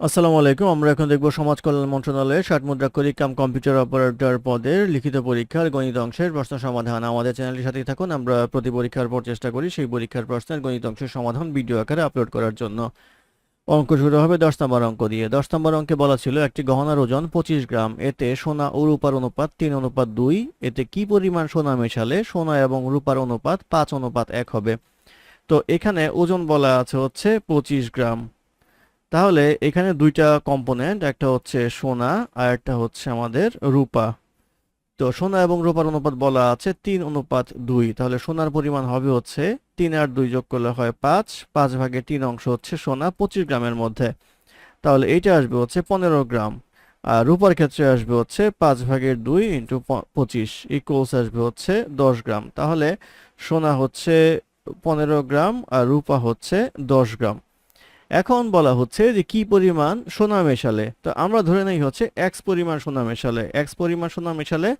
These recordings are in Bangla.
আসসালামু আলাইকুম, আমরা এখন দেখব সমাজ কল্যাণ মন্ত্রণালয়ের ষাট মুদ্রাক্ষরিক কাম কম্পিউটার অপারেটর পদের লিখিত পরীক্ষার গণিত অংশের প্রশ্ন সমাধান। আমাদের চ্যানেলটির সাথেই থাকুন, আমরা প্রতি পরীক্ষার পর চেষ্টা করি সেই পরীক্ষার প্রশ্নের গণিত অংশের সমাধান ভিডিও আকারে আপলোড করার জন্য। অঙ্ক শুরু হবে দশ নম্বর অঙ্ক দিয়ে। দশ নম্বর অঙ্কে বলা ছিল, একটি গহনার ওজন পঁচিশ গ্রাম, এতে সোনা ও রূপার অনুপাত তিন, অনুপাত দুই, এতে কি পরিমাণ সোনা মেশালে সোনা এবং রূপার অনুপাত পাঁচ, অনুপাত এক হবে। তো এখানে ওজন বলা আছে হচ্ছে পঁচিশ গ্রাম। তাহলে এখানে দুইটা কম্পোনেন্ট একটা হচ্ছে সোনা আর একটা হচ্ছে আমাদের রূপা। তো সোনা এবং রূপার অনুপাত বলা আছে তিন অনুপাত দুই। তাহলে সোনার পরিমাণ হবে হচ্ছে তিন আর দুই যোগ করলে হয় পাঁচ। পাঁচ ভাগে তিন অংশ হচ্ছে সোনা পঁচিশ গ্রামের মধ্যে। তাহলে এইটা আসবে হচ্ছে পনেরো গ্রাম। আর রূপার ক্ষেত্রে আসবে হচ্ছে পাঁচ ভাগের দুই ইন্টু পঁচিশ। ইকুয়ালস আসবে হচ্ছে দশ গ্রাম। তাহলে সোনা হচ্ছে পনেরো গ্রাম আর রূপা হচ্ছে দশ গ্রাম। এখন বলা হচ্ছে যে কি পরিমাণ সোনা মেশালে? তো আমরা ধরে নেই হচ্ছে এক্স পরিমাণ সোনা মেশালে। এক্স পরিমাণ সোনা মেশালে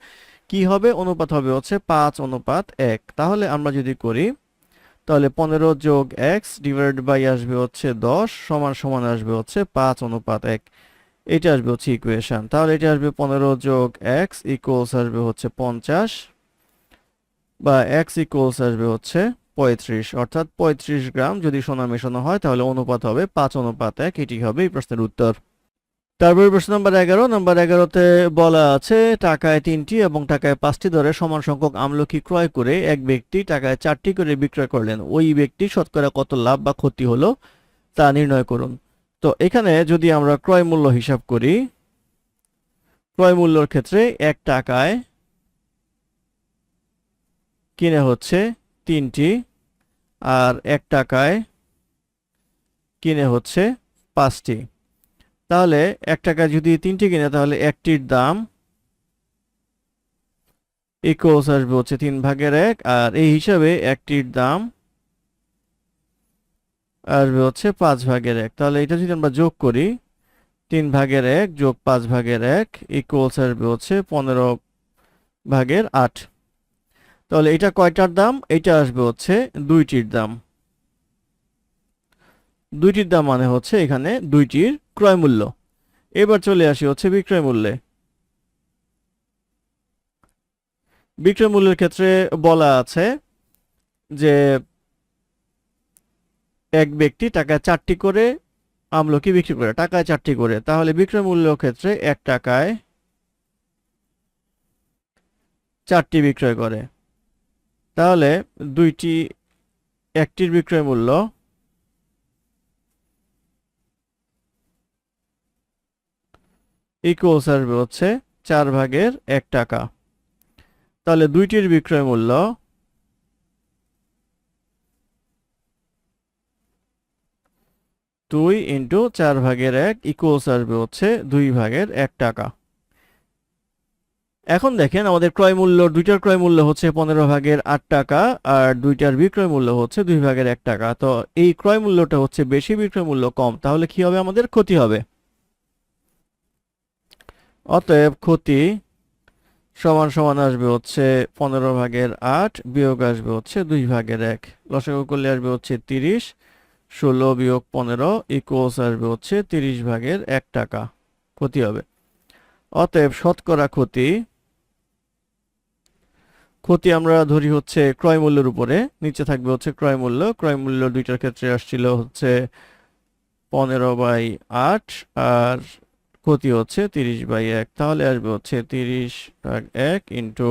কি হবে? অনুপাত হবে হচ্ছে পাঁচ অনুপাত এক। তাহলে আমরা যদি করি, তাহলে পনেরো যোগ এক্স ডিভাইড বাই আসবে হচ্ছে দশ সমান সমান আসবে হচ্ছে পাঁচ অনুপাত এক। এটা আসবে হচ্ছে ইকুয়েশন তাহলে এটা আসবে পনেরো যোগ এক্স ইকুয়ালস আসবে হচ্ছে পঞ্চাশ বা এক্স ইকুয়ালস আসবে হচ্ছে পঁয়ত্রিশ, অর্থাৎ পঁয়ত্রিশ গ্রাম যদি সোনা মেশানো হয়, তাহলে অনুপাত হবে পাঁচ অনুপাত এক, এটি হবে এই প্রশ্নের উত্তর। তারপরে প্রশ্ন নম্বর এগারো, নম্বর এগারোতে বলা আছে, টাকায় তিনটি এবং টাকায় পাঁচটি দরে সমান সংখ্যক আমলকি ক্রয় করে এক ব্যক্তি টাকায় চারটি করে বিক্রয় করলেন। ওই ব্যক্তি শতকরা কত লাভ বা ক্ষতি হলো তা নির্ণয় করুন। তো এখানে যদি আমরা ক্রয় মূল্য হিসাব করি, ক্রয় মূল্যর ক্ষেত্রে এক টাকায় কিনে হচ্ছে তিনটি, আর এক টাকায় কিনে হচ্ছে পাঁচটি। তাহলে এক টাকায় যদি তিনটি কিনে, তাহলে একটির দাম ইকুয়ালস আসবে হচ্ছে তিন ভাগের এক, আর এই হিসাবে একটির দাম আসবে হচ্ছে পাঁচ ভাগের এক। তাহলে এটা যদি আমরা যোগ করি, তিন ভাগের এক যোগ পাঁচ ভাগের এক ইকুয়ালস আসবে হচ্ছে পনেরো ভাগের আট। তাহলে এটা কয়টার দাম? এটা আসবে হচ্ছে দুইটির দাম। দুইটির দাম মানে হচ্ছে এখানে দুইটির ক্রয় মূল্য। এবার চলে আসি হচ্ছে বিক্রয় মূল্যে। বিক্রয় মূল্যের ক্ষেত্রে বলা আছে যে এক ব্যক্তি টাকায় চারটি করে আমলকি বিক্রি করে, টাকায় চারটি করে। তাহলে বিক্রয় মূল্য ক্ষেত্রে এক টাকায় চারটি বিক্রয় করে। তাহলে দুইটি, একটির বিক্রয় মূল্য ইকুয়ালস আসবে হচ্ছে চার ভাগের এক টাকা। তাহলে দুইটির বিক্রয় মূল্য দুই ইন্টু চার ভাগের এক ইকুয়ালস আসবে হচ্ছে দুই ভাগের এক টাকা। এখন দেখেন আমাদের ক্রয় মূল্য, দুইটার ক্রয় মূল্য হচ্ছে পনেরো ভাগের আট টাকা আর দুইটার বিক্রয় মূল্য হচ্ছে দুই ভাগের এক টাকা। তো এই ক্রয় মূল্যটা হচ্ছে বেশি বিক্রয় মূল্য কম, তাহলে কি হবে আমাদের? ক্ষতি হবে। অতএব ক্ষতি সমান সমান আসবে হচ্ছে পনেরো ভাগের আট, বিয়োগ আসবে হচ্ছে দুই ভাগের এক। লসাগু করলে আসবে হচ্ছে তিরিশ, ষোলো বিয়োগ পনেরো ইকুয়ালস আসবে হচ্ছে তিরিশ ভাগের এক টাকা। ক্ষতি হবে। অতএব শতকরা ক্ষতি ক্ষতি আমরা ধরি হচ্ছে ক্রয় মূল্যের উপরে, নিচে থাকবে হচ্ছে ক্রয় মূল্য। ক্রয় মূল্য দুইটার ক্ষেত্রে আসছিল হচ্ছে পনেরো বাই আট, আর ক্ষতি হচ্ছে তিরিশ বাই এক। তাহলে আসবে হচ্ছে তিরিশ এক ইন্টু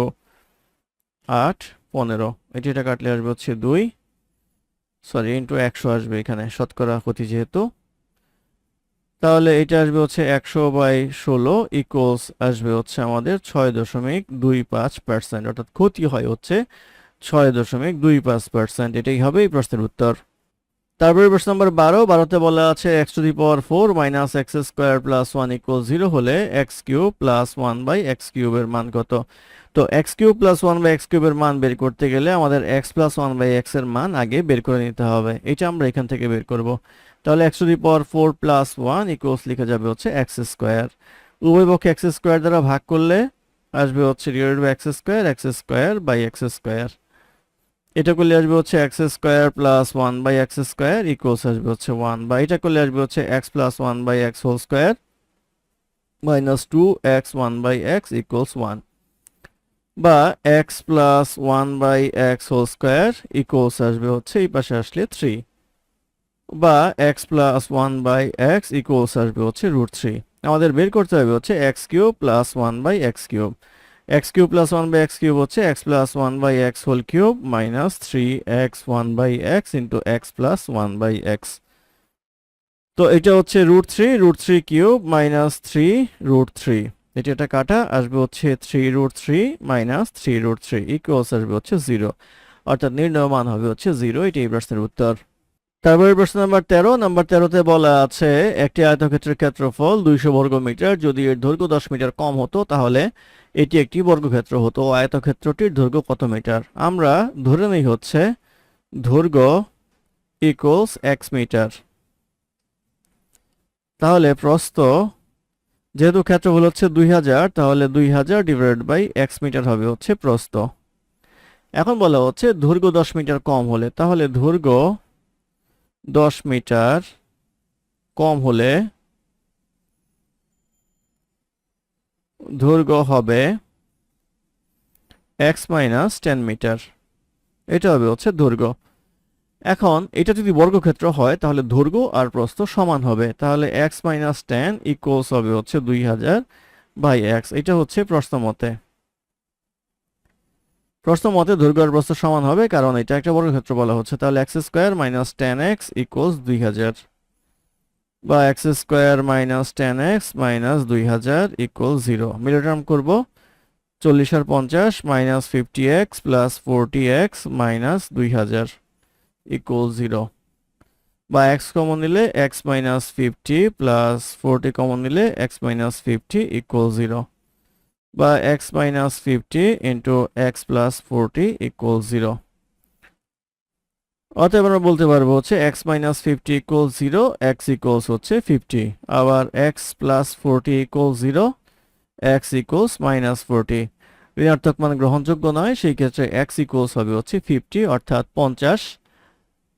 আট, পনেরো। এটি এটা কাটলে আসবে হচ্ছে দুই, সরি, ইন্টু একশো আসবে এখানে, শতকরা ক্ষতি যেহেতু। তাহলে এটা আসবে হচ্ছে একশো বাই ষোলো ইকুয়ালস আসবে হচ্ছে আমাদের ছয় দশমিক দুই পাঁচ পার্সেন্ট অর্থাৎ ক্ষতি হয় হচ্ছে ছয় দশমিক দুই পাঁচ পার্সেন্ট এটাই হবে এই প্রশ্নের উত্তর। তারপরে প্রশ্ন নম্বর বারো, বারোতে বলা আছে x to the power four minus x square plus one equal zero হলে x cube plus one by x কিউবের মান কত? তো x cube plus one by x কিউবের মান বের করতে গেলে আমাদের এক্স প্লাস ওয়ান বাই এক্সের মান আগে বের করে নিতে হবে। এটা আমরা এখান থেকে বের করব। তাহলে x to the power four plus one equals লিখে যাবে হচ্ছে এক্স স্কোয়ার উভয় পক্ষে এক্স স্কোয়ার দ্বারা ভাগ করলে আসবে হচ্ছে divide by x square x square by x square এটা করলে আসবে হচ্ছে x square plus one by x square equals আসবে হচ্ছে ওয়ান বা এটা করলে আসবে হচ্ছে x plus one by x whole square minus two x one by x equals one বা x plus one by x whole square equals আসবে হচ্ছে এই পাশে আসলে থ্রি বা x plus one by x equals আসবে হচ্ছে রুট থ্রি আমাদের বের করতে হবে হচ্ছে x cube plus one by x cube x cube plus one by x cube হচ্ছে x plus one by x whole cube minus three x one by x into x plus one by x তো এটা হচ্ছে root three root three cube minus three root three এটা এটা কাটা, আসবে হচ্ছে three root three minus three root three equals আসবে হচ্ছে জিরো অর্থাৎ নির্ণয় মান হবে হচ্ছে জিরো এটি এই প্রশ্নের উত্তর। তারপরে প্রশ্ন নাম্বার তেরো। নাম্বার তেরোতে বলা আছে, একটি আয়তক্ষেত্রের ক্ষেত্রফল দুইশো বর্গ মিটার যদি এর দৈর্ঘ্য দশ মিটার কম হতো, তাহলে এটি একটি বর্গক্ষেত্র হতো। আয়তক্ষেত্রটির দৈর্ঘ্য কত মিটার? আমরা ধরে নেই হচ্ছে দৈর্ঘ্য ইকুয়ালস এক্স মিটার। তাহলে প্রস্থ, যেহেতু ক্ষেত্রফল হচ্ছে দুই হাজার, তাহলে দুই হাজার ডিভাইডেড বাই এক্স মিটার হবে হচ্ছে প্রস্থ। এখন বলা হচ্ছে দৈর্ঘ্য দশ মিটার কম হলে, তাহলে দৈর্ঘ্য দশ মিটার কম হলে দৈর্ঘ্য হবে এক্স মাইনাস টেন মিটার। এটা হবে হচ্ছে দৈর্ঘ্য। এখন এটা যদি বর্গক্ষেত্র হয়, তাহলে দৈর্ঘ্য আর প্রস্থ সমান হবে। তাহলে এক্স মাইনাস টেন ইকুয়ালস হবে হচ্ছে দুই হাজার বাই এক্স। এটা হচ্ছে প্রশ্ন মতে। প্রশ্ন মতে দৈর্ঘ্য প্রস্থ সমান হবে, কারণ এটা একটা বর্গক্ষেত্র বলা হচ্ছে। তাহলে x square minus ten x equals দুই হাজার। বা x square minus ten x minus দুই হাজার ইকুয়াল জিরো মিলে টার্ম করব চল্লিশ আর পঞ্চাশ minus fifty x plus forty x minus দুই হাজার ইকুয়াল জিরো বা এক্স কমন নিলে x minus fifty plus forty common নিলে x minus fifty equal zero বা x minus fifty into x plus forty equal zero অতএব আমরা বলতে পারব হচ্ছে x minus fifty equal zero x equals হচ্ছে ফিফটি আবার x plus forty equal zero x equals minus forty ঋণাত্মক মান গ্রহণযোগ্য নয়, সেই ক্ষেত্রে এক্স ইকুয়ালস হবে হচ্ছে ফিফটি অর্থাৎ পঞ্চাশ।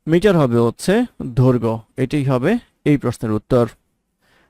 মিটার হবে হচ্ছে দৈর্ঘ্য। এটাই হবে এই প্রশ্নের উত্তর।